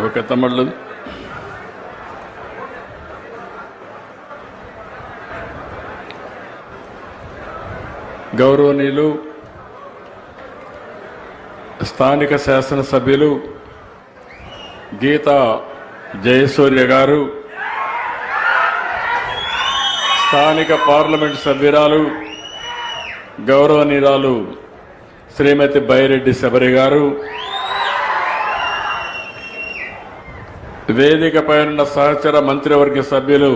Okay తమ్ముళ్ళు గౌరవనీయులు స్థానిక శాసనసభ్యులు గీతా జయసూర్య గారు స్థానిక పార్లమెంట్ సభ్యురాలు గౌరవనీయురాలు శ్రీమతి బైరెడ్డి శబరి గారు వేదికపై ఉన్న సహచర మంత్రివర్గ సభ్యులు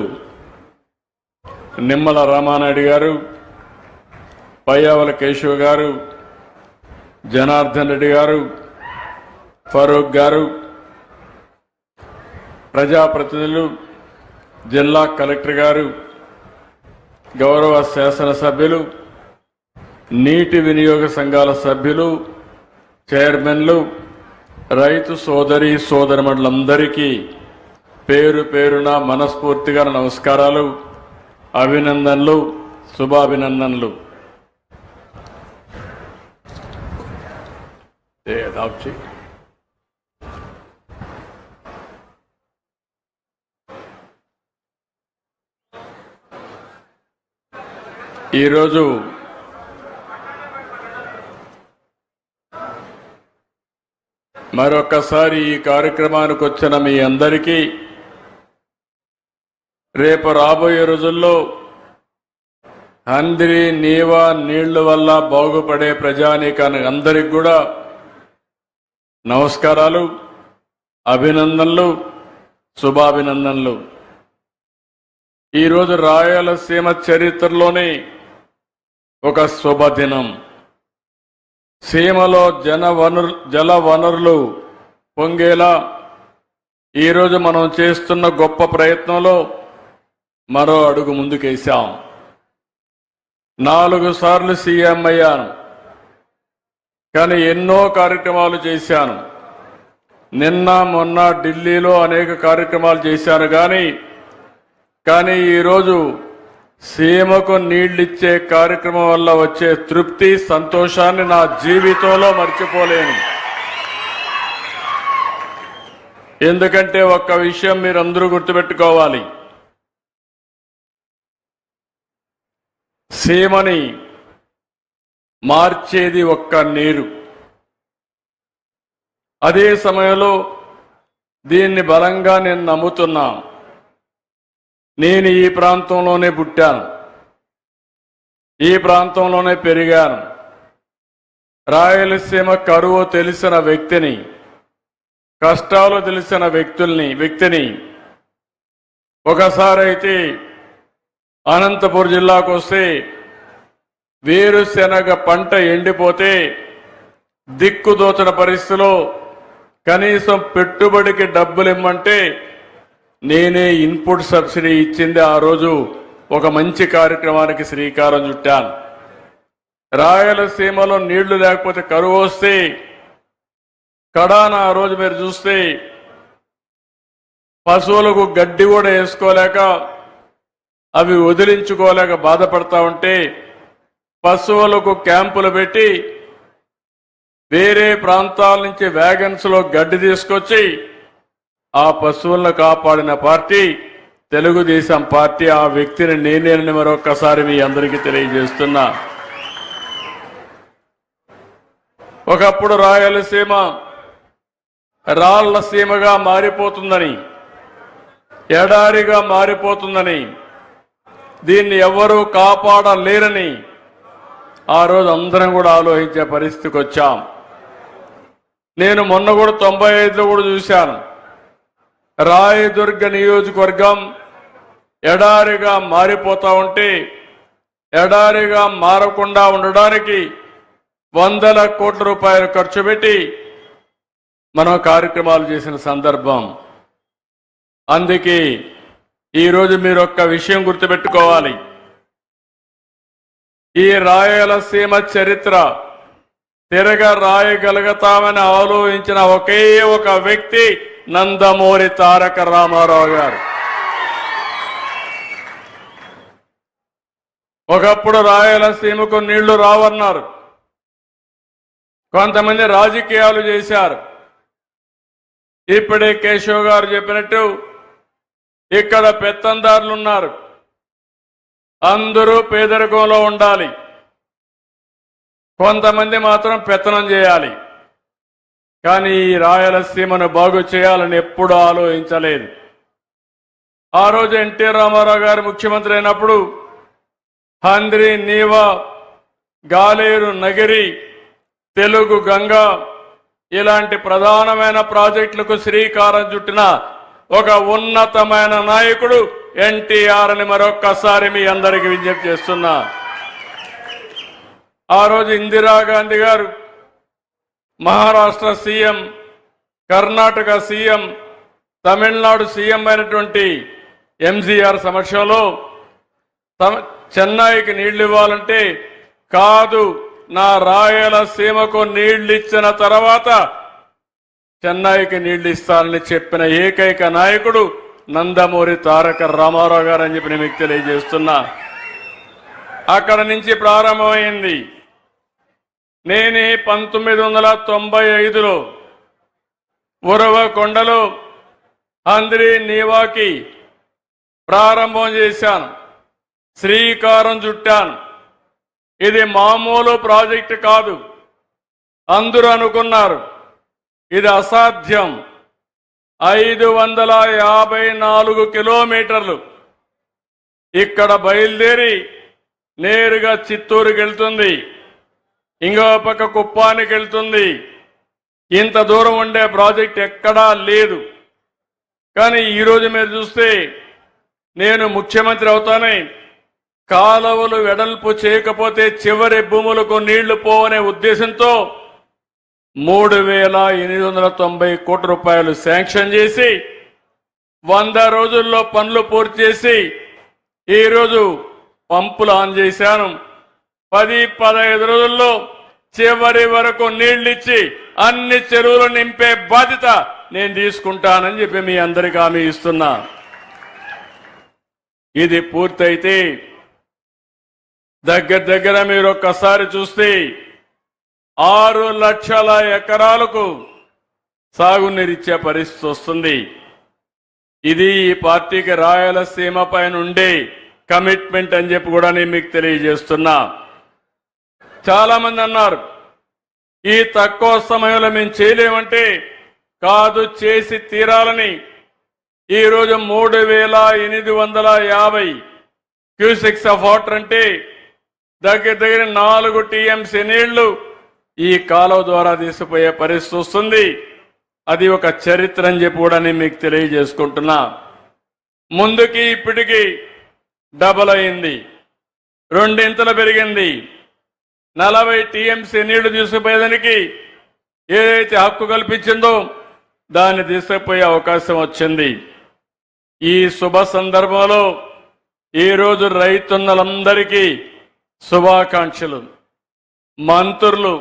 నిమ్మల రామానాయుడు గారు పయ్యావల కేశవ్ గారు జనార్దన్ రెడ్డి గారు ఫరూక్ గారు ప్రజాప్రతినిధులు జిల్లా కలెక్టర్ గారు గౌరవ శాసనసభ్యులు నీటి వినియోగ సంఘాల సభ్యులు చైర్మన్లు రైతు సోదరి సోదరమణులందరికీ పేరు పేరున మనస్ఫూర్తిగా నమస్కారాలు అభినందనలు శుభాభినందనలు. ఈరోజు మరొకసారి ఈ కార్యక్రమానికి వచ్చిన మీ అందరికీ రేపు రాబోయే రోజుల్లో అందరి నీవా నీళ్ళ వల్ల బాగుపడే ప్రజానీకానికి అందరికి కూడా నమస్కారాలు అభినందనలు శుభాభినందనలు. ఈరోజు రాయలసీమ చరిత్రలోనే ఒక శుభదినం. సీమలో జన వనరు జల వనరులు పొంగేలా ఈరోజు మనం చేస్తున్న గొప్ప ప్రయత్నంలో మరో అడుగు ముందుకేశాం. నాలుగు సార్లు సీఎం అయ్యాను. కానీ ఎన్నో కార్యక్రమాలు చేశాను. నిన్న మొన్న ఢిల్లీలో అనేక కార్యక్రమాలు చేశాను కానీ కానీ ఈరోజు సీమకు నీళ్ళిచ్చే కార్యక్రమం వల్ల వచ్చే తృప్తి సంతోషాన్ని నా జీవితంలో మర్చిపోలేను. ఎందుకంటే ఒక్క విషయం మీరందరూ గుర్తుపెట్టుకోవాలి. సీమని మార్చేది ఒక్క నీరు. అదే సమయంలో దీన్ని బలంగా నేను నమ్ముతున్నాను నేను ఈ ప్రాంతంలోనే పుట్టాను. ఈ ప్రాంతంలోనే పెరిగాను. రాయలసీమ కరువు తెలిసిన వ్యక్తిని కష్టాలు తెలిసిన వ్యక్తుల్ని వ్యక్తిని ఒకసారి అయితే అనంతపురం జిల్లాకు వస్తే వేరుశెనగ పంట ఎండిపోతే దిక్కుదోచన పరిస్థితిలో కనీసం పెట్టుబడికి డబ్బులు ఇమ్మంటే నేనే ఇన్పుట్ సబ్సిడీ ఇచ్చింది ఆ రోజు ఒక మంచి కార్యక్రమానికి శ్రీకారం చుట్టాను. రాయలసీమలో నీళ్ళు లేకపోతే కరువు వస్తే కడాన ఆ రోజు మీరు చూస్తే పశువులకు గడ్డి కూడా వేసుకోలేక అవి వదిలించుకోలేక బాధపడతా ఉంటే పశువులకు క్యాంపులు పెట్టి వేరే ప్రాంతాల నుంచి వ్యాగన్స్లో గడ్డి తీసుకొచ్చి ఆ పశువులను కాపాడిన పార్టీ తెలుగుదేశం పార్టీ ఆ వ్యక్తిని నేనేనని మరొకసారి మీ అందరికీ తెలియజేస్తున్నా. ఒకప్పుడు రాయలసీమ రాళ్ళసీమగా మారిపోతుందని ఎడారిగా మారిపోతుందని దీన్ని ఎవ్వరూ కాపాడలేరని ఆ రోజు అందరం కూడా ఆలోచించే పరిస్థితికి వచ్చాం. నేను మొన్న కూడా తొంభై ఐదులో కూడా చూశాను. రాయదుర్గ నియోజకవర్గం ఎడారిగా మారిపోతూ ఉంటే ఎడారిగా మారకుండా ఉండడానికి వందల కోట్ల రూపాయలు ఖర్చు పెట్టి మనం కార్యక్రమాలు చేసిన సందర్భం. అందుకే ఈరోజు మీరు ఒక్క విషయం గుర్తుపెట్టుకోవాలి. ఈ రాయలసీమ చరిత్ర తిరగ రాయగలుగుతామని ఆలోచించిన ఒకే ఒక వ్యక్తి నందమూరి తారక రామారావు గారు. ఒకప్పుడు రాయలసీమకు నీళ్ళు రావన్నారు. కొంతమంది రాజకీయాలు చేశారు. ఇప్పుడే కేశవ్ గారు చెప్పినట్టు ఇక్కడ పెత్తందారులు ఉన్నారు అందరూ పేదరికంలో ఉండాలి. కొంతమంది మాత్రం పెత్తనం చేయాలి. కానీ ఈ రాయలసీమను బాగు చేయాలని ఎప్పుడూ ఆలోచించలేదు. ఆ రోజు ఎన్టీ రామారావు గారు ముఖ్యమంత్రి అయినప్పుడు హంద్రి నీవా గాలేరు నగిరి తెలుగు గంగ ఇలాంటి ప్రధానమైన ప్రాజెక్టులకు శ్రీకారం చుట్టిన ఒక ఉన్నతమైన నాయకుడు ఎన్టీఆర్ అని మరొక్కసారి మీ అందరికి విజ్ఞప్తి చేస్తున్నా. ఆ రోజు ఇందిరాగాంధీ గారు Maharashtra CM Karnataka CM Tamil Nadu CM అయినటువంటి ఎంజీఆర్ సమక్షంలో తమ- చెన్నైకి నీళ్ళు ఇవ్వాలంటే కాదు నా రాయలసీమకు నీళ్ళు ఇచ్చిన తర్వాత చెన్నైకి నీళ్ళు ఇస్తానని చెప్పిన ఏకైక నాయకుడు నందమూరి తారక రామారావు గారు అని చెప్పి నేను మీకు తెలియజేస్తున్నా. అక్కడ నుంచి ప్రారంభమైంది. నేనే పంతొమ్మిది వందల తొంభై ఐదులో ఉరవకొండలో అందరి నీవాకి ప్రారంభం చేశాను. శ్రీకారం చుట్టాను. ఇది మామూలు ప్రాజెక్ట్ కాదు. అందరూ అనుకున్నారు. ఇది అసాధ్యం. ఐదు వందల యాభై నాలుగు కిలోమీటర్లు. ఇక్కడ బయలుదేరి నేరుగా చిత్తూరుకి వెళ్తుంది. ఇంకో పక్క కుప్పానికి వెళ్తుంది. ఇంత దూరం ఉండే ప్రాజెక్ట్ ఎక్కడా లేదు. కానీ ఈరోజు మీరు చూస్తే నేను ముఖ్యమంత్రి అవుతానే కాలువలు వెడల్పు చేయకపోతే చివరి భూములకు నీళ్ళు పోవనే ఉద్దేశంతో మూడు వేల ఎనిమిది వందల తొంభై కోట్ల రూపాయలు శాంక్షన్ చేసి వంద రోజుల్లో పనులు పూర్తి చేసి ఈరోజు పంపులు ఆన్ చేశాను. పది పదహైదు రోజుల్లో చివరి వరకు నీళ్ళిచ్చి అన్ని చెరువులు నింపే బాధ్యత నేను తీసుకుంటానని చెప్పి మీ అందరికీ హామీ ఇస్తున్నా. ఇది పూర్తయితే దగ్గర దగ్గర మీరు ఒక్కసారి చూస్తే ఆరు లక్షల ఎకరాలకు సాగునీరిచ్చే పరిస్థితి వస్తుంది. ఇది ఈ పార్టీకి రాయలసీమ పైన ఉండే కమిట్మెంట్ అని చెప్పి కూడా నేను మీకు తెలియజేస్తున్నా. చాలామంది అన్నారు ఈ తక్కువ సమయంలో మేము చేయలేమంటే కాదు చేసి తీరాలని. ఈరోజు మూడు వేల ఎనిమిది వందల యాభై క్యూసిక్స్ ఆఫ్ వాటర్ అంటే దగ్గర దగ్గర నాలుగు టీఎంసీ నీళ్ళు ఈ కాలువ ద్వారా తీసుకుపోయే పరిస్థితి వస్తుంది. అది ఒక చరిత్ర అని చెప్పి కూడా నేను మీకు తెలియజేసుకుంటున్నా. ముందుకి ఇప్పటికి డబల్ అయింది. రెండింతలు పెరిగింది. నలభై టీఎంసీ నీళ్ళు తీసుకుపోయేదానికి ఏదైతే హక్కు కల్పించిందో దాన్ని తీసుకుపోయే అవకాశం వచ్చింది. ఈ శుభ సందర్భంలో ఈరోజు రైతున్నలందరికీ శుభాకాంక్షలు. మంత్రులు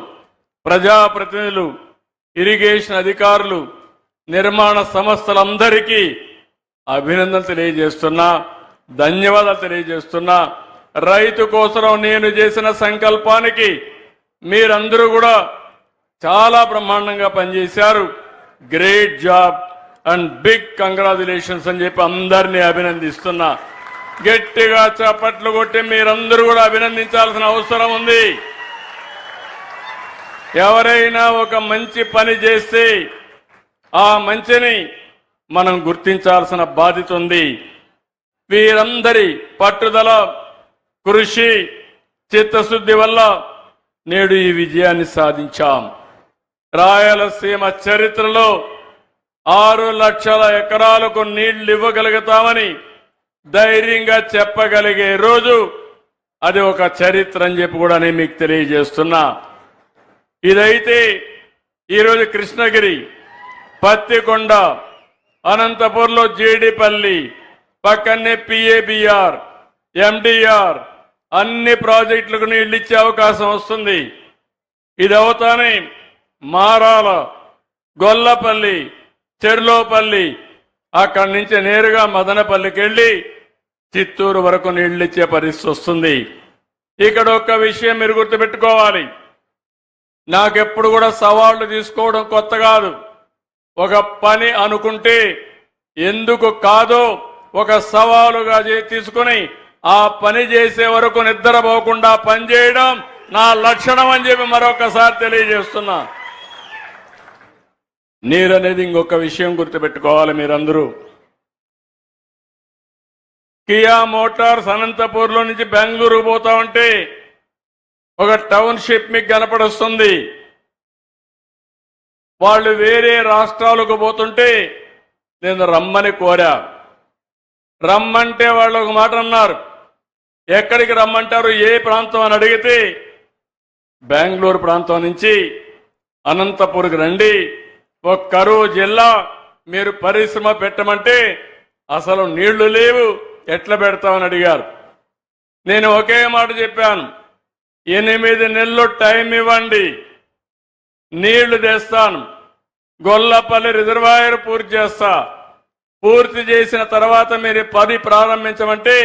ప్రజాప్రతినిధులు ఇరిగేషన్ అధికారులు నిర్మాణ సంస్థలందరికీ అభినందనలు తెలియజేస్తున్నా ధన్యవాదాలు తెలియజేస్తున్నా. రైతు కోసం నేను చేసిన సంకల్పానికి మీరందరూ కూడా చాలా బ్రహ్మాండంగా పనిచేశారు. Great job and big congratulations అని చెప్పి అందరినీ అభినందిస్తున్నా. గట్టిగా చప్పట్లు కొట్టి మీరందరూ కూడా అభినందించాల్సిన అవసరం ఉంది. ఎవరైనా ఒక మంచి పని చేస్తే ఆ మంచిని మనం గుర్తించాల్సిన బాధ్యత ఉంది. వీరందరి పట్టుదల కృషి చిత్తశుద్ధి వల్ల నేడు ఈ విజయాన్ని సాధించాం. రాయలసీమ చరిత్రలో ఆరు లక్షల ఎకరాలకు నీళ్ళు ఇవ్వగలుగుతామని ధైర్యంగా చెప్పగలిగే రోజు అది ఒక చరిత్ర అని చెప్పి కూడా నేను మీకు తెలియజేస్తున్నా. ఇదైతే ఈరోజు కృష్ణగిరి పత్తికొండ అనంతపూర్లో జీడిపల్లి పక్కనే పిఏబిఆర్ ఎండిఆర్ అన్ని ప్రాజెక్టులకు నీళ్ళు ఇచ్చే అవకాశం వస్తుంది. ఇది అవుతానే మారాల గొల్లపల్లి చెర్లోపల్లి అక్కడి నుంచి నేరుగా మదనపల్లికి వెళ్ళి చిత్తూరు వరకు నీళ్ళిచ్చే పరిస్థితి వస్తుంది. ఇక్కడ ఒక్క విషయం మీరు గుర్తుపెట్టుకోవాలి. నాకెప్పుడు కూడా సవాళ్ళు తీసుకోవడం కొత్త కాదు. ఒక పని అనుకుంటే ఎందుకు కాదో ఒక సవాలుగా తీసుకుని ఆ పని చేసే వరకు నిద్రపోకుండా పనిచేయడం నా లక్షణం అని చెప్పి మరొకసారి తెలియజేస్తున్నా. నీరు అనేది ఇంకొక విషయం గుర్తుపెట్టుకోవాలి మీరందరూ. కియా మోటార్స్ అనంతపూర్లో నుంచి బెంగళూరు పోతా ఉంటే ఒక టౌన్షిప్ మీకు కనపడొస్తుంది. వాళ్ళు వేరే రాష్ట్రాలకు పోతుంటే నేను రమ్మని కోరా. రమ్మంటే వాళ్ళు ఒక మాట అన్నారు. ఎక్కడికి రమ్మంటారు? ఏ ప్రాంతం అని అడిగితే బెంగళూరు ప్రాంతం నుంచి అనంతపూర్కి రండి. ఒక కరువు జిల్లా మీరు పరిశ్రమ పెట్టమంటే అసలు నీళ్ళు లేవు. ఎట్లా పెడతామని అడిగారు. నేను ఒకే మాట చెప్పాను. ఎనిమిది నెలలు టైం ఇవ్వండి. నీళ్ళు తెస్తాను. గొల్లపల్లి రిజర్వాయర్ పూర్తి చేస్తా. పూర్తి చేసిన తర్వాత మీరు పని ప్రారంభించమంటే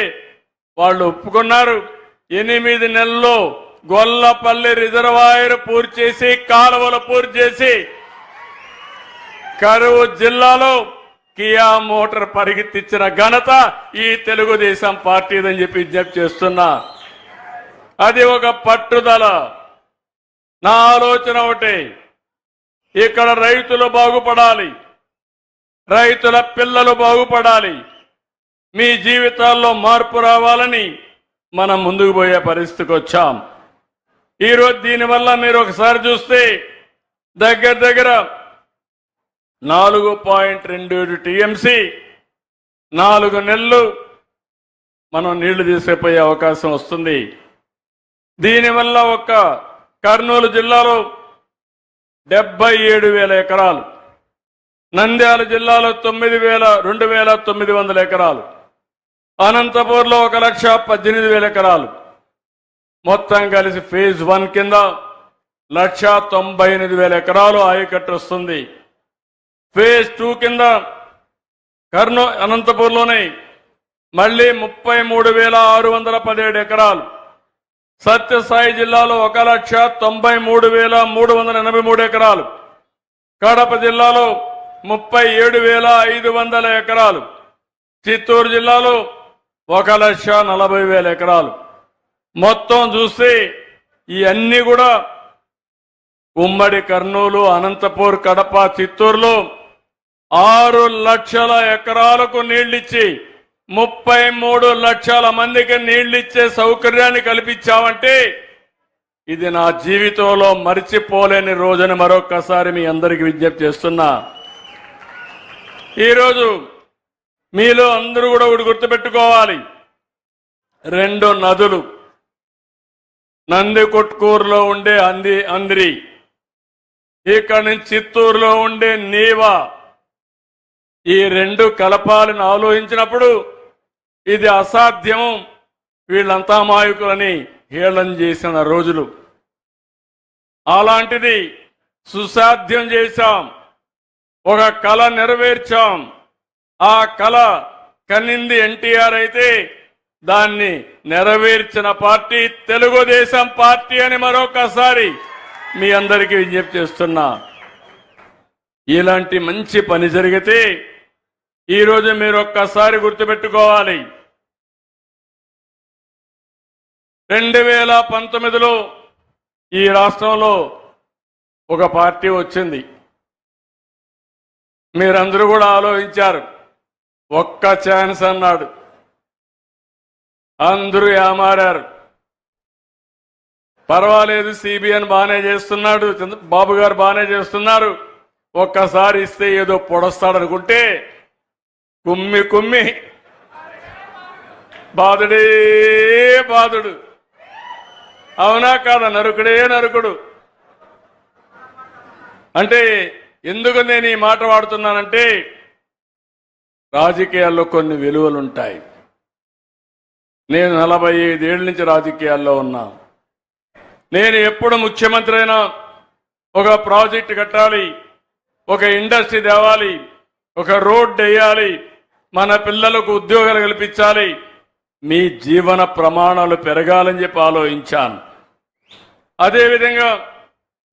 వాళ్ళు ఒప్పుకున్నారు. ఎనిమిది నెలల్లో గొల్లపల్లి రిజర్వాయర్ పూర్తి చేసి కాలువలు పూర్తి చేసి కరువు జిల్లాలో కియా మోటార్ పరిగెత్తిచ్చిన ఘనత ఈ తెలుగుదేశం పార్టీదని చెప్పి విజ్ఞప్తి చేస్తున్నా. అది ఒక పట్టుదల. నా ఆలోచన ఒకటి. ఇక్కడ రైతులు బాగుపడాలి. రైతుల పిల్లలు బాగుపడాలి. మీ జీవితాల్లో మార్పు రావాలని మనం ముందుకు పోయే పరిస్థితికి వచ్చాం. ఈరోజు దీనివల్ల మీరు ఒకసారి చూస్తే దగ్గర దగ్గర నాలుగు పాయింట్ రెండు ఏడు టీఎంసీ నాలుగు నెలలు మనం నీళ్ళు తీసుకుపోయే అవకాశం వస్తుంది. దీనివల్ల ఒక కర్నూలు జిల్లాలో డెబ్బై ఏడు వేల ఎకరాలు నంద్యాల జిల్లాలో తొమ్మిది వేల రెండు వేల తొమ్మిది వందల ఎకరాలు. అనంతపూర్లో ఒక లక్ష పద్దెనిమిది వేల ఎకరాలు. మొత్తం కలిసి ఫేజ్ వన్ కింద లక్ష తొంభై ఎనిమిది వేల ఎకరాలు ఆయకట్టు వస్తుంది. ఫేజ్ టూ కింద కర్నూ అనంతపూర్లోనే మళ్ళీ ముప్పై మూడు వేల ఆరు వందల పదిహేడు ఎకరాలు. సత్యసాయి జిల్లాలో ఒక లక్ష తొంభై మూడు వేల మూడు వందల ఎనభై మూడు ఎకరాలు. కడప జిల్లాలో ముప్పై ఏడు వేల ఐదు వందల ఎకరాలు. చిత్తూరు జిల్లాలో ఒక లక్ష నలభై వేల ఎకరాలు. మొత్తం చూస్తే ఇవన్నీ కూడా ఉమ్మడి కర్నూలు అనంతపూర్ కడప చిత్తూరులో ఆరు లక్షల ఎకరాలకు నీళ్ళిచ్చి ముప్పై మూడు లక్షల మందికి నీళ్ళిచ్చే సౌకర్యాన్ని కల్పించామంటే ఇది నా జీవితంలో మరిచిపోలేని రోజుని మరొక్కసారి మీ అందరికి విజ్ఞప్తి చేస్తున్నా. ఈరోజు మీలో అందరూ కూడా ఒకటి గుర్తుపెట్టుకోవాలి. రెండు నదులు. నందికొట్కూరులో ఉండే అంది అంద్రి. ఇక్కడ నుంచి చిత్తూరులో ఉండే నీవా. ఈ రెండు కలపాలని ఆలోచించినప్పుడు ఇది అసాధ్యం వీళ్ళంతా మాయకులని హేళన చేసిన రోజులు. అలాంటిది సుసాధ్యం చేశాం. ఒక కళ నెరవేర్చాం. ఆ కళ కన్నింది ఎన్టీఆర్ అయితే దాన్ని నెరవేర్చిన పార్టీ తెలుగుదేశం పార్టీ అని మరొకసారి మీ అందరికీ విజ్ఞప్తి చేస్తున్నా. ఇలాంటి మంచి పని జరిగితే ఈరోజు మీరు ఒక్కసారి గుర్తుపెట్టుకోవాలి. రెండు వేల పంతొమ్మిదిలో ఈ రాష్ట్రంలో ఒక పార్టీ వచ్చింది. మీరందరూ కూడా ఆలోచించారు. ఒక్క ఛాన్స్ అన్నాడు. అందరూ ఏమారారు. పర్వాలేదు సిబిఎన్ బాగానే చేస్తున్నాడు. చంద్ర- బాబు గారు బాగానే చేస్తున్నారు. ఒక్కసారి ఇస్తే ఏదో పొడస్తాడనుకుంటే కుమ్మి కుమ్మి. బాధుడే బాధుడు అవునా కాదా? నరుకుడే నరుకుడు. అంటే ఎందుకు నేను ఈ మాట వాడుతున్నానంటే రాజకీయాల్లో కొన్ని విలువలు ఉంటాయి నేను నలభై ఐదేళ్ళ నుంచి రాజకీయాల్లో ఉన్నా. నేను ఎప్పుడు ముఖ్యమంత్రి అయినా ఒక ప్రాజెక్ట్ కట్టాలి ఒక ఇండస్ట్రీ తేవాలి ఒక రోడ్ వేయాలి మన పిల్లలకు ఉద్యోగాలు కల్పించాలి. మీ జీవన ప్రమాణాలు పెరగాలని చెప్పి ఆలోచించాను. అదేవిధంగా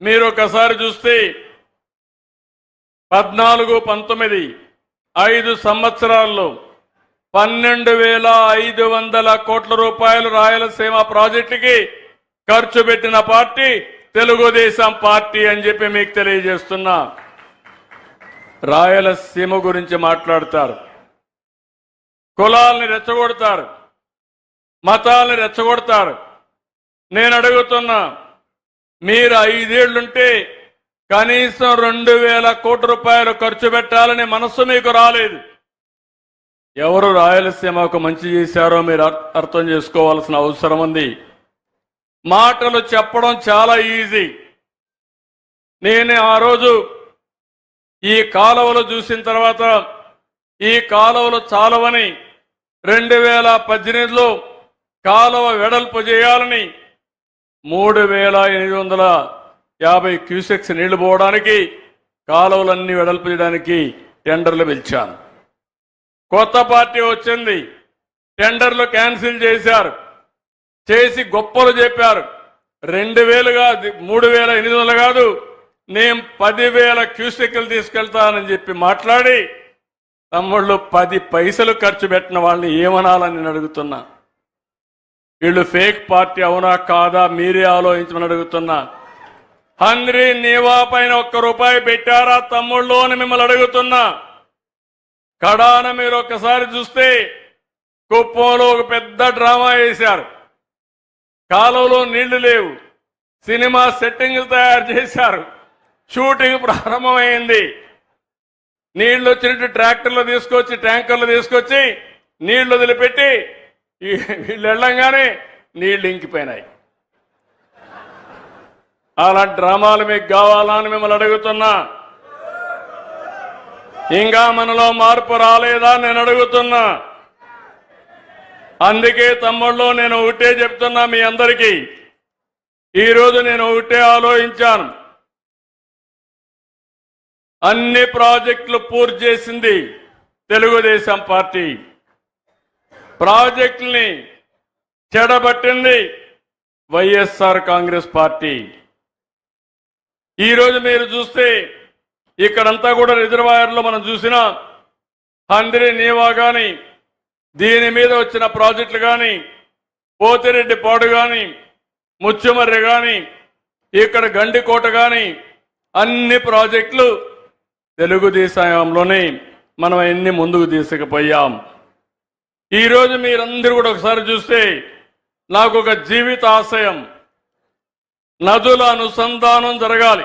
మీరు ఒకసారి చూస్తే పద్నాలుగు పంతొమ్మిది ఐదు సంవత్సరాల్లో పన్నెండు వేల ఐదు వందల కోట్ల రూపాయలు రాయలసీమ ప్రాజెక్టుకి ఖర్చు పెట్టిన పార్టీ తెలుగుదేశం పార్టీ అని చెప్పి మీకు తెలియజేస్తున్నా. రాయలసీమ గురించి మాట్లాడతారు. కులాల్ని రెచ్చగొడతారు. మతాల్ని రెచ్చగొడతారు. నేను అడుగుతున్నా మీరు ఐదేళ్ళుంటే కనీసం రెండు వేల కోట్ల రూపాయలు ఖర్చు పెట్టాలని మనస్సు మీకు రాలేదు. ఎవరు రాయలసీమకు మంచి చేశారో మీరు అర్- అర్థం చేసుకోవాల్సిన అవసరం ఉంది. మాటలు చెప్పడం చాలా ఈజీ. నేను ఆ రోజు ఈ కాలువలు చూసిన తర్వాత ఈ కాలువలు చాలవని రెండు వేల పద్దెనిమిదిలో కాలువ వెడల్పు చేయాలని మూడు వేల ఎనిమిది వందల యాభై క్యూసెక్స్ నీళ్ళు పోవడానికి కాలువలన్నీ వెడల్పు చేయడానికి టెండర్లు పిలిచాను. కొత్త పార్టీ వచ్చింది. టెండర్లు క్యాన్సిల్ చేశారు. చేసి గొప్పలు చెప్పారు. రెండు వేలుగా మూడు వేల ఎనిమిది వందలు కాదు నేను పదివేల క్యూసెక్లు తీసుకెళ్తానని చెప్పి మాట్లాడి తమ్ముళ్ళు పది పైసలు ఖర్చు పెట్టిన వాళ్ళని ఏమనాలని నేను అడుగుతున్నా. వీళ్ళు ఫేక్ పార్టీ అవునా కాదా మీరే ఆలోచించమని అడుగుతున్నా. హంద్రి నీవా పైన ఒక్క రూపాయి పెట్టారా తమ్ముళ్ళు అని మిమ్మల్ని అడుగుతున్నా. కడాన మీరు ఒక్కసారి చూస్తే కుప్పంలో ఒక పెద్ద డ్రామా వేశారు. కాలువలో నీళ్ళు లేవు. సినిమా సెట్టింగ్ తయారు చేశారు. షూటింగ్ ప్రారంభమైంది. నీళ్ళు వచ్చినట్టు ట్రాక్టర్లు తీసుకొచ్చి ట్యాంకర్లు తీసుకొచ్చి నీళ్ళు వదిలిపెట్టి వీళ్ళు వెళ్ళంగానే నీళ్ళు ఇంకిపోయినాయి. అలాంటి డ్రామాలు మీకు కావాలా అని మిమ్మల్ని అడుగుతున్నా. ఇంకా మనలో మార్పు రాలేదా నేను అడుగుతున్నా. అందుకే తమ్ముళ్ళు నేను ఒకటే చెప్తున్నా మీ అందరికీ. ఈరోజు నేను ఒకటే ఆలోచించాను. అన్ని ప్రాజెక్టులు పూర్తి చేసింది తెలుగుదేశం పార్టీ. ప్రాజెక్టుల్ని చెడబట్టింది వైఎస్ఆర్ కాంగ్రెస్ పార్టీ. ఈరోజు మీరు చూస్తే ఇక్కడంతా కూడా రిజర్వాయర్లో మనం చూసిన హందిరి నీవా కానీ దీని మీద వచ్చిన ప్రాజెక్టులు కానీ పోతిరెడ్డి పాడు కానీ ముచ్చుమర్రి కానీ ఇక్కడ గండికోట కానీ అన్ని ప్రాజెక్టులు తెలుగుదేశంలోనే మనం ఎన్ని ముందుకు తీసుకుపోయాం. ఈరోజు మీరందరూ కూడా ఒకసారి చూస్తే నాకు ఒక జీవిత ఆశయం నదుల అనుసంధానం జరగాలి.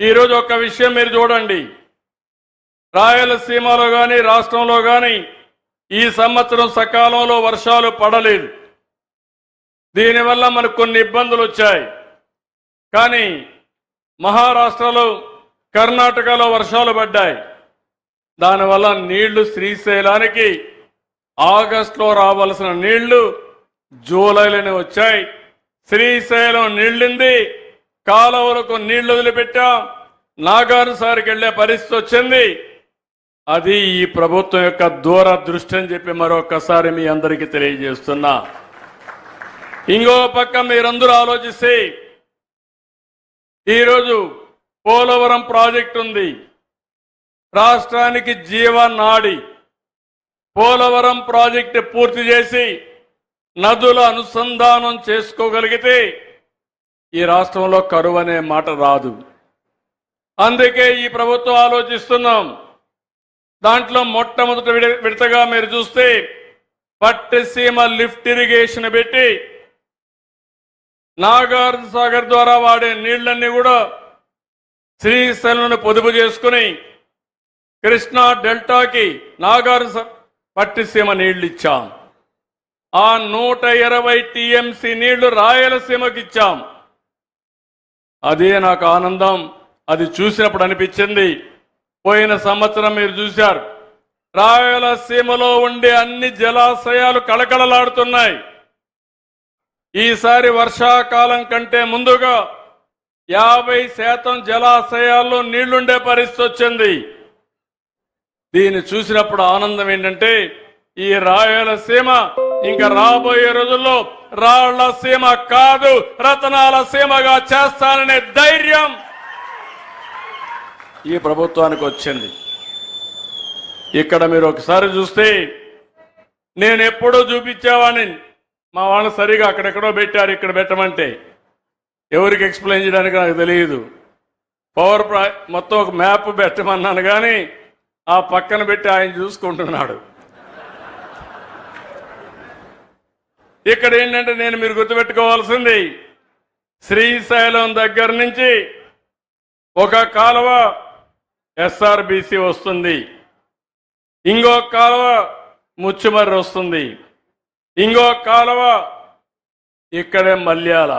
ఈరోజు ఒక విషయం మీరు చూడండి. రాయలసీమలో కానీ రాష్ట్రంలో కానీ ఈ సంవత్సరం సకాలంలో వర్షాలు పడలేదు. దీనివల్ల మనకు కొన్ని ఇబ్బందులు వచ్చాయి. కానీ మహారాష్ట్రలో కర్ణాటకలో వర్షాలు పడ్డాయి. దానివల్ల నీళ్ళు శ్రీశైలానికి ఆగస్టులో రావాల్సిన నీళ్ళు జూలైలోనే వచ్చాయి. శ్రీశైలం నీళ్ళింది. కాలువలకు నీళ్ళు వదిలిపెట్టాం. నాగానుసారికి వెళ్ళే పరిస్థితి వచ్చింది. అది ఈ ప్రభుత్వం యొక్క దూరదృష్టి అని చెప్పి మరొకసారి మీ అందరికీ తెలియజేస్తున్నా. ఇంకో పక్క మీరందరూ ఆలోచిస్తే ఈరోజు పోలవరం ప్రాజెక్ట్ ఉంది. రాష్ట్రానికి జీవనాడి పోలవరం ప్రాజెక్టు పూర్తి చేసి నదుల అనుసంధానం చేసుకోగలిగితే ఈ రాష్ట్రంలో కరువు అనే మాట రాదు. అందుకే ఈ ప్రభుత్వం ఆలోచిస్తున్నాం. దాంట్లో మొట్టమొదటి విడ- విడతగా మీరు చూస్తే పట్టిసీమ లిఫ్ట్ ఇరిగేషన్ పెట్టి నాగార్జున సాగర్ ద్వారా వాడే నీళ్ళన్నీ కూడా శ్రీశైలం పొదుపు చేసుకుని కృష్ణా డెల్టాకి నాగార్జున పట్టిసీమ నీళ్ళు ఇచ్చాం. ఆ నూట ఇరవై టీఎంసీ నీళ్ళు రాయలసీమకి ఇచ్చాం అదే నాకు ఆనందం. అది చూసినప్పుడు అనిపించింది. పోయిన సంవత్సరం మీరు చూశారు. రాయలసీమలో ఉండే అన్ని జలాశయాలు కళకళలాడుతున్నాయి. ఈసారి వర్షాకాలం కంటే ముందుగా యాభై శాతం జలాశయాల్లో నీళ్ళుండే పరిస్థితి వచ్చింది. దీన్ని చూసినప్పుడు ఆనందం ఏంటంటే ఈ రాయలసీమ ఇంకా రాబోయే రోజుల్లో రాళ్ళ సీమ కాదు రతనాల సీమగా చేస్తాననే ధైర్యం. ఈ ప్రభుత్వానికి వచ్చింది. ఇక్కడ మీరు ఒకసారి చూస్తే నేను ఎప్పుడూ చూపించేవాడిని. మా వాళ్ళు సరిగా అక్కడెక్కడో పెట్టారు ఇక్కడ పెట్టమంటే. ఎవరికి ఎక్స్ప్లెయిన్ చేయడానికి నాకు తెలియదు. పవర్ మొత్తం ఒక మ్యాప్ పెట్టమన్నాను కానీ ఆ పక్కన పెట్టి ఆయన చూసుకుంటున్నాడు. ఇక్కడ ఏంటంటే నేను మీరు గుర్తుపెట్టుకోవాల్సింది. శ్రీశైలం దగ్గర నుంచి ఒక కాలువ ఎస్ఆర్బిసి వస్తుంది. ఇంకో కాలువ ముచ్చుమర్రి వస్తుంది. ఇంకో కాలువ ఇక్కడే మల్యాల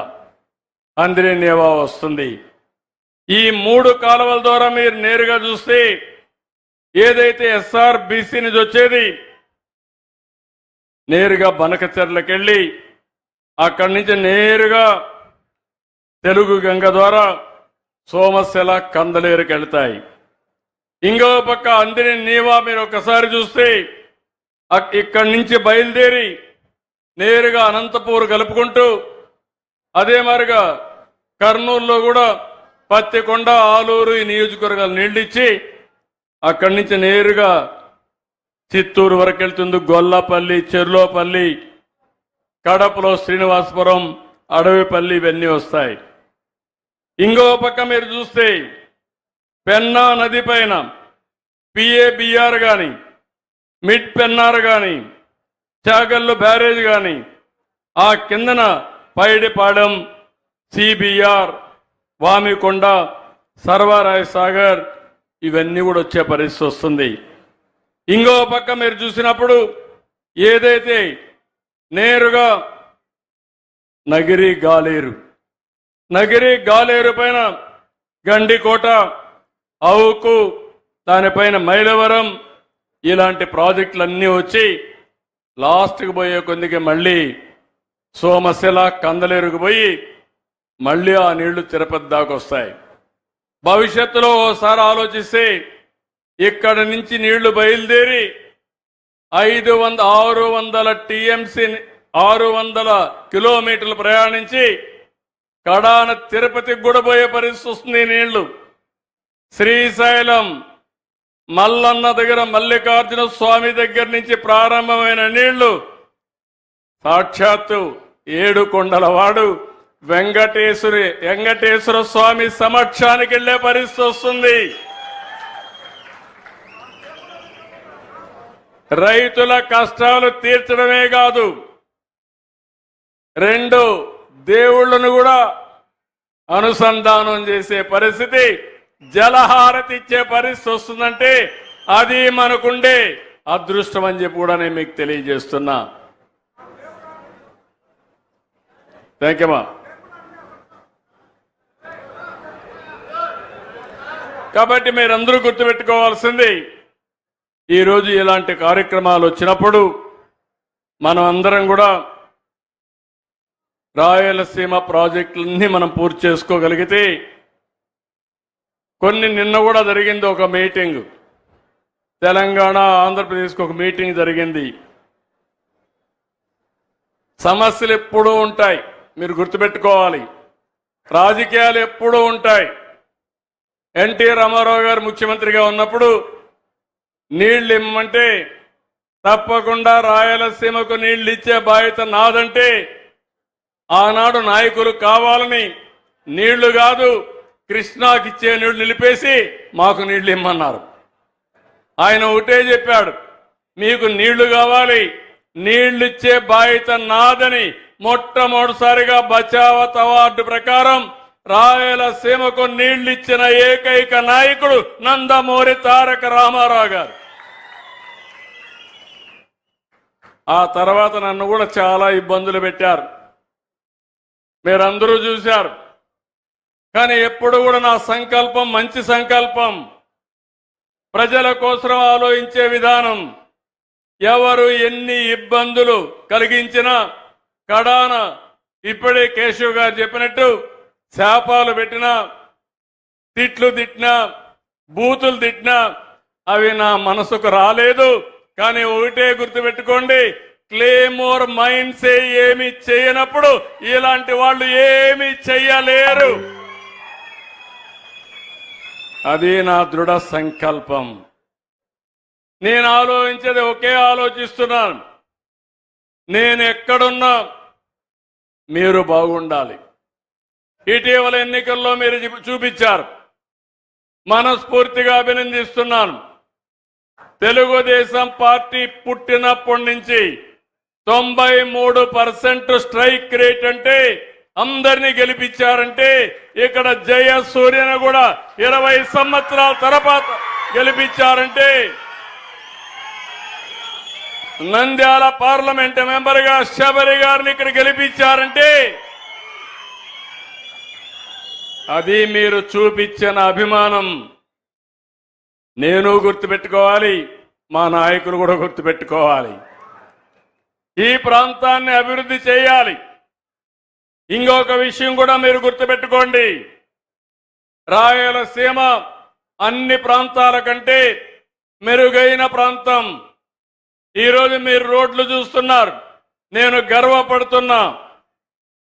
అంద్రినేవా వస్తుంది. ఈ మూడు కాలువల ద్వారా మీరు నేరుగా చూస్తే ఏదైతే ఎస్ఆర్బిసి నుంచి వచ్చేది నేరుగా బనకచెర్లకు వెళ్ళి అక్కడి నుంచి నేరుగా తెలుగు గంగ ద్వారా సోమశిల కందలేరుకి వెళ్తాయి ఇంకో పక్క అందిని నీవా మీరు ఒకసారి చూస్తే అక్- ఇక్కడి నుంచి బయలుదేరి నేరుగా అనంతపూర్ కలుపుకుంటూ అదే మరిగా కర్నూలులో కూడా పత్తికొండ ఆలూరు ఈ నియోజకవర్గాలు నీళ్ళిచ్చి అక్కడి నుంచి నేరుగా చిత్తూరు వరకు వెళ్తుంది గొల్లపల్లి చెర్లోపల్లి కడపలో శ్రీనివాసపురం అడవిపల్లి ఇవన్నీ వస్తాయి. ఇంకో పక్క మీరు చూస్తే పెన్నా నది పైన పిఏబిఆర్ కానీ మిడ్ పెన్నార్ కానీ చాగల్లు బ్యారేజ్ కానీ ఆ కిందన పైడిపాడెం సిబిఆర్ వామికొండ సర్వారాయ సాగర్ ఇవన్నీ కూడా వచ్చే పరిస్థితి వస్తుంది. ఇంకో పక్క మీరు చూసినప్పుడు ఏదైతే నేరుగా నగిరి గాలేరు నగిరి గాలేరు పైన గండికోట అవుకు దానిపైన మైలవరం ఇలాంటి ప్రాజెక్టులన్నీ వచ్చి లాస్ట్కి పోయే కొద్దికి మళ్ళీ సోమశిల కందలేరుకు పోయి మళ్ళీ ఆ నీళ్ళు తిరుపతి దాకా వస్తాయి. భవిష్యత్తులో ఓసారి ఆలోచిస్తే ఇక్కడ నుంచి నీళ్ళు బయలుదేరి ఐదు వంద ఆరు వందల టీఎంసీ ఆరు వందల కిలోమీటర్లు ప్రయాణించి కడాన తిరుపతికి కూడా పోయే పరిస్థితి వస్తుంది నీళ్ళు. శ్రీశైలం మల్లన్న దగ్గర మల్లికార్జున స్వామి దగ్గర నుంచి ప్రారంభమైన నీళ్ళు. సాక్షాత్తు ఏడు కొండల వాడు వెంకటేశ్వరి వెంకటేశ్వర స్వామి సమక్షానికి వెళ్ళే పరిస్థితి వస్తుంది. రైతుల కష్టాలు తీర్చడమే కాదు. రెండు దేవుళ్ళను కూడా అనుసంధానం చేసే పరిస్థితి జలహారతి ఇచ్చే పరిస్థితి వస్తుందంటే అది మనకుండే అదృష్టం అని చెప్పి కూడా నేను మీకు తెలియజేస్తున్నా. థ్యాంక్ యూ మా కాబట్టి మీరందరూ గుర్తుపెట్టుకోవాల్సింది ఈరోజు ఇలాంటి కార్యక్రమాలు వచ్చినప్పుడు మనం అందరం కూడా రాయలసీమ ప్రాజెక్టులన్నీ మనం పూర్తి చేసుకోగలిగితే కొన్ని నిన్న కూడా జరిగింది ఒక మీటింగ్. తెలంగాణ ఆంధ్రప్రదేశ్కి ఒక మీటింగ్ జరిగింది. సమస్యలు ఎప్పుడూ ఉంటాయి మీరు గుర్తుపెట్టుకోవాలి. రాజకీయాలు ఎప్పుడూ ఉంటాయి. ఎన్టీ రామారావు గారు ముఖ్యమంత్రిగా ఉన్నప్పుడు నీళ్ళు ఇమ్మంటే తప్పకుండా రాయలసీమకు నీళ్ళు ఇచ్చే బాధ్యత నాదంటే ఆనాడు నాయకులు కావాలని నీళ్ళు కాదు కృష్ణాకి ఇచ్చే నీళ్ళు నిలిపేసి మాకు నీళ్ళు ఇమ్మన్నారు ఆయన ఒకటే చెప్పాడు మీకు నీళ్ళు కావాలి నీళ్ళు ఇచ్చే బాధ్యత నాదని మొట్టమొదటిసారిగా బచావత్ అవార్డు ప్రకారం రాయలసీమకు నీళ్ళు ఇచ్చిన ఏకైక నాయకుడు నందమూరి తారక రామారావు గారు. ఆ తర్వాత నన్ను కూడా చాలా ఇబ్బందులు పెట్టారు. మీరందరూ చూశారు. కానీ ఎప్పుడు కూడా నా సంకల్పం మంచి సంకల్పం. ప్రజల కోసం ఆలోచించే విధానం. ఎవరు ఎన్ని ఇబ్బందులు కలిగించినా కడాన ఇప్పుడే కేశవ్ గారు చెప్పినట్టు శాపాలు పెట్టినా తిట్లు తిట్టినా బూతులు తిట్టినా అవి నా మనసుకు రాలేదు. కానీ ఒకటే గుర్తుపెట్టుకోండి క్లేమోర్ మైండ్సే ఏమి చేయనప్పుడు ఇలాంటి వాళ్ళు ఏమి చెయ్యలేరు. అది నా దృఢ సంకల్పం. నేను ఆలోచించేది ఒకే ఆలోచిస్తున్నాను. నేను ఎక్కడున్నా మీరు బాగుండాలి. ఇటీవల ఎన్నికల్లో మీరు చూపించారు. మనస్ఫూర్తిగా అభినందిస్తున్నాను. తెలుగుదేశం పార్టీ పుట్టినప్పటి నుంచి తొంభై మూడు పర్సెంట్ స్ట్రైక్ రేట్ అంటే అందరినీ గెలిపించారంటే ఇక్కడ జయ సూర్యను కూడా ఇరవై సంవత్సరాల తర్వాత గెలిపించారంటే నంద్యాల పార్లమెంట్ మెంబర్గా శబరి గారిని ఇక్కడ గెలిపించారంటే అది మీరు చూపించిన అభిమానం. నేను గుర్తుపెట్టుకోవాలి మా నాయకులు కూడా గుర్తుపెట్టుకోవాలి. ఈ ప్రాంతాన్ని అభివృద్ధి చేయాలి. ఇంకొక విషయం కూడా మీరు గుర్తుపెట్టుకోండి. రాయలసీమ అన్ని ప్రాంతాల కంటే మెరుగైన ప్రాంతం. ఈరోజు మీరు రోడ్లు చూస్తున్నారు. నేను గర్వపడుతున్నా.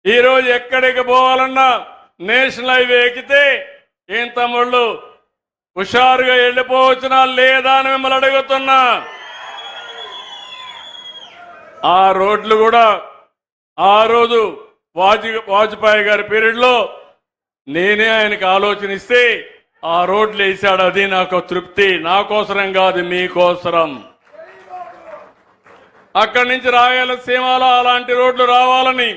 ఈరోజు ఎక్కడికి పోవాలన్నా నేషనల్ హైవే ఎక్కితే ఏం తమ్ముళ్ళు? హుషారుగా వెళ్ళిపోవచ్చునా లేదా అని మిమ్మల్ని అడుగుతున్నా. ఆ రోడ్లు కూడా ఆ రోజు వాజ్ వాజ్పేయి గారి పీరియడ్లో నేనే ఆయనకి ఆలోచన ఇస్తే ఆ రోడ్లు వేసాడు. అది నాకు తృప్తి. నా కోసరం కాదు మీకోసరం అక్కడి నుంచి రాయలసీమలో అలాంటి రోడ్లు రావాలని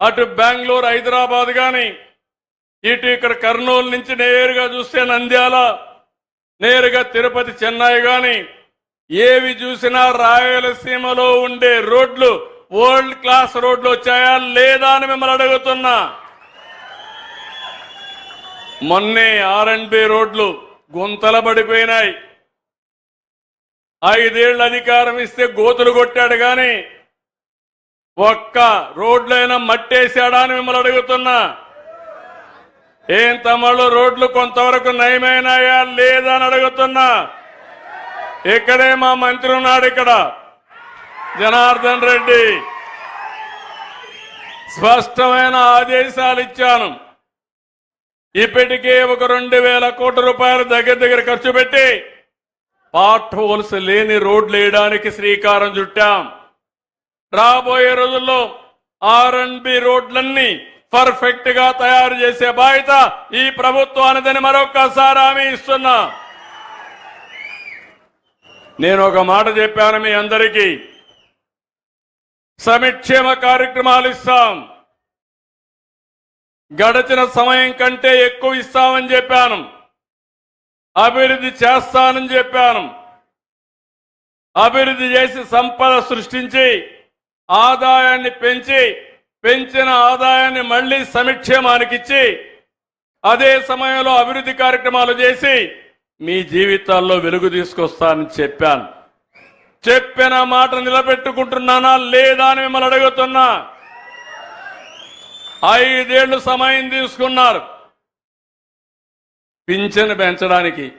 అటు బెంగళూరు హైదరాబాద్ కానీ ఇటు ఇక్కడ కర్నూలు నుంచి నేరుగా చూస్తే నంద్యాల నేరుగా తిరుపతి చెన్నై కానీ ఏవి చూసినా రాయలసీమలో ఉండే రోడ్లు వరల్డ్ క్లాస్ రోడ్లు వచ్చాయా లేదా అని మిమ్మల్ని అడుగుతున్నా. మొన్నే ఆర్ అండ్ బి రోడ్లు గుంతల పడిపోయినాయి. ఐదేళ్ళ అధికారం ఇస్తే గోతులు కొట్టాడు కానీ ఒక్క రోడ్లైనా మట్టేశాడా అని మిమ్మల్ని అడుగుతున్నా. ఏం తమ్ముళ్ళు రోడ్లు కొంతవరకు నయమైనాయా లేదా అని అడుగుతున్నా. ఇక్కడే మా మంత్రి ఉన్నాడు ఇక్కడ. జనార్దన్ రెడ్డి. స్పష్టమైన ఆదేశాలు ఇచ్చాను. ఇప్పటికే ఒక రెండు వేల కోట్ల రూపాయలు దగ్గర దగ్గర ఖర్చు పెట్టి పార్ట్ హోల్స్ లేని రోడ్లు వేయడానికి శ్రీకారం చుట్టాం. రాబోయే రోజుల్లో ఆర్ అండ్ బి రోడ్లన్నీ పర్ఫెక్ట్గా తయారు చేసే బాధ్యత ఈ ప్రభుత్వానిదని మరొక్కసారి హామీ ఇస్తున్నా. నేను ఒక మాట చెప్పాను మీ అందరికీ. సమిక్షేమ కార్యక్రమాలు ఇస్తాం. గడిచిన సమయం కంటే ఎక్కువ ఇస్తామని చెప్పాను. అభివృద్ధి చేస్తానని చెప్పాను. అభివృద్ధి చేసి సంపద సృష్టించి ఆదాయాన్ని పెంచి పెంచిన ఆదాయాన్ని మళ్ళీ సమిక్షేమానికి ఇచ్చి అదే సమయంలో అభివృద్ధి కార్యక్రమాలు చేసి మీ జీవితాల్లో వెలుగు తీసుకొస్తానని చెప్పాను. చెప్పిన మాట నిలబెట్టుకుంటున్నానా లేదా అని మిమ్మల్ని అడుగుతున్నా. ఐదేళ్ళు సమయం తీసుకున్నారు. పింఛను పెంచడానికి.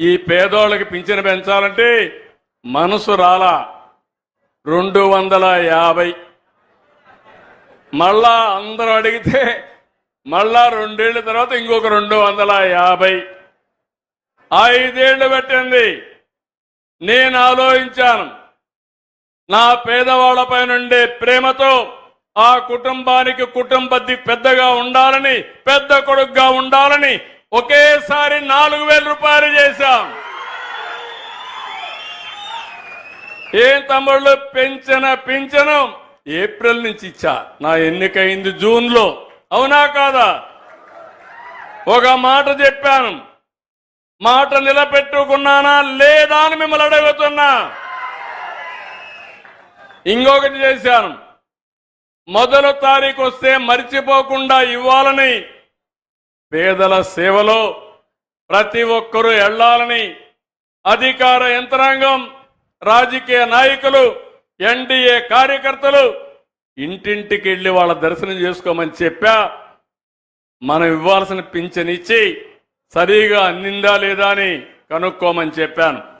ఈ పేదోళ్ళకి పింఛను పెంచాలంటే మనసు రాలా. రెండు వందల యాభై మళ్ళా అందరూ అడిగితే మళ్ళా రెండేళ్ళ తర్వాత ఇంకొక రెండు వందల యాభై. ఐదేళ్ళు పెట్టింది. నేను ఆలోచించాను. నా పేదవాళ్ళపై నుండే ప్రేమతో ఆ కుటుంబానికి కుటుంబ పెద్దగా ఉండాలని పెద్ద కొడుకుగా ఉండాలని ఒకేసారి నాలుగు వేల రూపాయలు చేశాం. ఏం తమ్ముళ్ళు? పెంచిన పింఛను. ఏప్రిల్ నుంచి ఇచ్చా. నా ఎన్నికైంది జూన్లో. అవునా కాదా? ఒక మాట చెప్పాను. మాట నిలబెట్టుకున్నానా లేదా అని మిమ్మల్ని అడుగుతున్నా. ఇంకొకటి చేశాను. మొదలు తారీఖు వస్తే మర్చిపోకుండా ఇవ్వాలని పేదల సేవలో ప్రతి ఒక్కరూ వెళ్ళాలని అధికార యంత్రాంగం రాజకీయ నాయకులు ఎన్డీఏ కార్యకర్తలు ఇంటింటికి వెళ్ళి వాళ్ళ దర్శనం చేసుకోమని చెప్పా మనం ఇవ్వాల్సిన పింఛనిచ్చి సరిగా అందిందా లేదా అని కనుక్కోమని చెప్పాను.